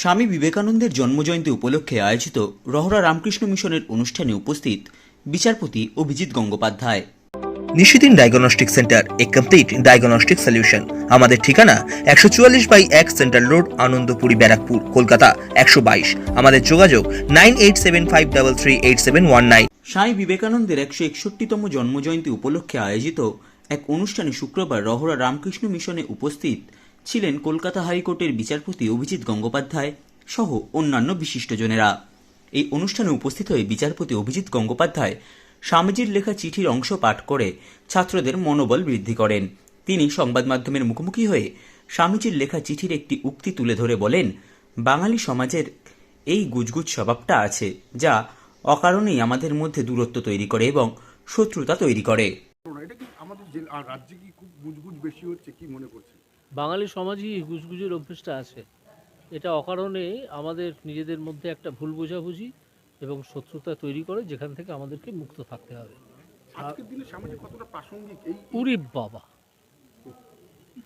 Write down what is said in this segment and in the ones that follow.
স্বামী বিবেকানন্দের জন্মজয়ন্তী উপলক্ষে আয়োজিত রহরা রামকৃষ্ণ মিশনের অনুষ্ঠানে উপস্থিত বিচারপতি অভিজিৎ গঙ্গোপাধ্যায়। নিশিদিন ডায়াগনস্টিক সেন্টার এ কমপ্লিট ডায়াগনস্টিক সলিউশন আমাদের ঠিকানা একশো চুয়াল্লিশ বাই এক সেন্ট্রাল রোড আনন্দপুরি ব্যারাকপুর কলকাতা একশো বাইশ। আমাদের যোগাযোগ nine eight seven five double three eight seven one nine. Swami বিবেকানন্দের একশো একষট্টিতম জন্মজয়ন্তী উপলক্ষে আয়োজিত এক অনুষ্ঠানে শুক্রবার রহরা রামকৃষ্ণ মিশনে উপস্থিত ছিলেন কলকাতা হাইকোর্টের বিচারপতি অভিজিৎ গঙ্গোপাধ্যায় সহ অন্যান্য বিশিষ্টজনেরা। এই অনুষ্ঠানে উপস্থিত হয়ে বিচারপতি অভিজিৎ গঙ্গোপাধ্যায় স্বামীজির লেখা চিঠির অংশ পাঠ করে ছাত্রদের মনোবল বৃদ্ধি করেন। তিনি সংবাদ মাধ্যমের মুখোমুখি হয়ে স্বামীজির লেখা চিঠির একটি উক্তি তুলে ধরে বলেন, বাঙালি সমাজের এই গুজগুজ স্বভাবটা আছে, যা অকারণেই আমাদের মধ্যে দূরত্ব তৈরি করে এবং শত্রুতা তৈরি করে। এটা কি আমাদের রাজ্যে কি খুব গুজগুজ বেশি হচ্ছে কি মনে করছেন? বাঙালি সমাজই এই গুজগুজের অভ্যেসটা আছে। এটা অকারণে আমাদের নিজেদের মধ্যে একটা ভুল বোঝাবুঝি এবং শত্রুতা তৈরি করে যেখান থেকে আমাদেরকে মুক্ত থাকতে হবে। আজকের দিনে সামাজিক কতটা প্রাসঙ্গিক? এই উরি বাবা।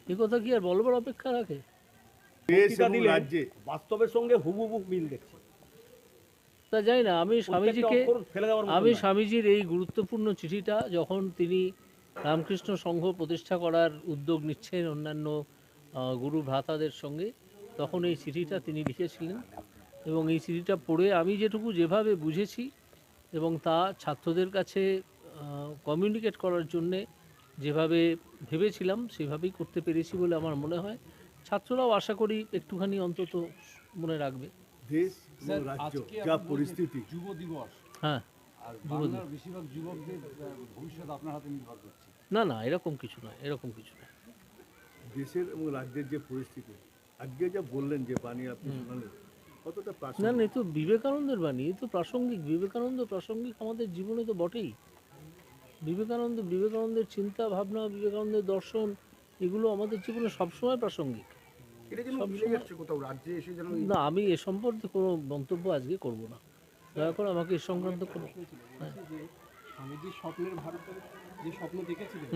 এ কথা কি আর বলবার অপেক্ষা রাখে? রাজ্যে। বাস্তবের সঙ্গে হুবহু মিল দেখছি। তা জানি না আমি স্বামীজিকে আমি স্বামীজির এই গুরুত্বপূর্ণ চিঠিটা যখন তিনি রামকৃষ্ণ সংঘ প্রতিষ্ঠা করার উদ্যোগ নিচ্ছেন অন্যান্য গুরু ভ্রাতাদের সঙ্গে। তখন এই চিঠিটা তিনি লিখেছিলেন এবং এই চিঠিটা পড়ে আমি যেটুকু যেভাবে বুঝেছি এবং তা ছাত্রদের কাছে কমিউনিকেট করার জন্যে যেভাবে ভেবেছিলাম সেভাবেই করতে পেরেছি বলে আমার মনে হয়। ছাত্ররাও আশা করি একটুখানি অন্তত মনে রাখবে। দেশ রাজ্য যা পরিস্থিতি। যুব দিবস হ্যাঁ আর বেশিরভাগ যুবকদের ভবিষ্যৎ আপনার হাতে নির্ভর করছে। না না এরকম কিছু নয় এরকম কিছু নয়। দেশের এবং রাজ্যের যে পরিস্থিতি আজকে যা বললেন যে বাণী আপনি শোনালেন কতটা না না এ তো বিবেকানন্দের বাণী এ তো প্রাসঙ্গিক বিবেকানন্দ প্রাসঙ্গিক আমাদের জীবনে তো বটেই। বিবেকানন্দ বিবেকানন্দের চিন্তা ভাবনা বিবেকানন্দের দর্শন এগুলো আমাদের জীবনে সবসময় প্রাসঙ্গিক। না আমি এ সম্পর্কে কোনো মন্তব্য আজকে করব না। দয়া করে আমাকে এ সংক্রান্ত কোনো যে স্বপ্নের ভারতের যে স্বপ্ন দেখেছিলেন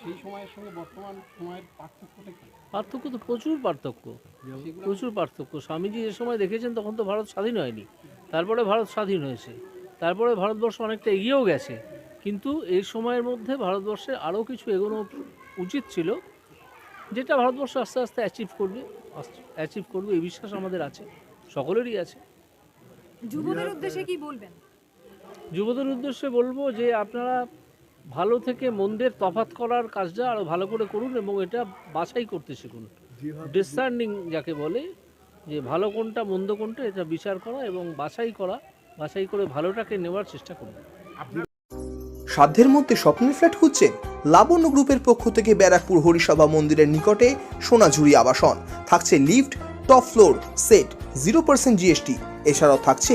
সেই সময়ের সঙ্গে বর্তমান সময়ের পার্থক্যটা কি? পার্থক্য তো প্রচুর পার্থক্য। প্রচুর পার্থক্য। স্বামীজি যে সময় দেখেছেন তখন তো ভারত স্বাধীন হয়নি। তারপরে ভারত স্বাধীন হয়েছে। তারপরে ভারতবর্ষ অনেকটা এগিয়েও গেছে। কিন্তু এই সময়ের মধ্যে ভারতবর্ষের আরও কিছু এগোনো উচিত ছিল যেটা ভারতবর্ষ আস্তে আস্তে অ্যাচিভ করবে অ্যাচিভ করবে। এই বিশ্বাস আমাদের আছে সকলেরই আছে। যুবদের উদ্দেশ্যে কি বলবেন? যুবদের উদ্দেশ্যে বলব যে আপনারা ভালো থেকে মন্দের তফাৎ করার কাজটা আরও ভালো করে করুন এবং এটা বাছাই করতে শিখুন। ডিসার্নিং যাকে বলে যে ভালো কোনটা মন্দ কোনটা এটা বিচার করা এবং বাছাই করা বাছাই করে ভালোটাকে নেওয়ার চেষ্টা করুন। সাধ্যের মধ্যে স্বপ্নের ফ্ল্যাট খুঁজছেন লাবণ্য গ্রুপের পক্ষ থেকে ব্যারাকপুর হরিসভা মন্দিরের নিকটে সোনাঝুরি আবাসন। থাকছে lift top floor set zero percent GST এছাড়াও থাকছে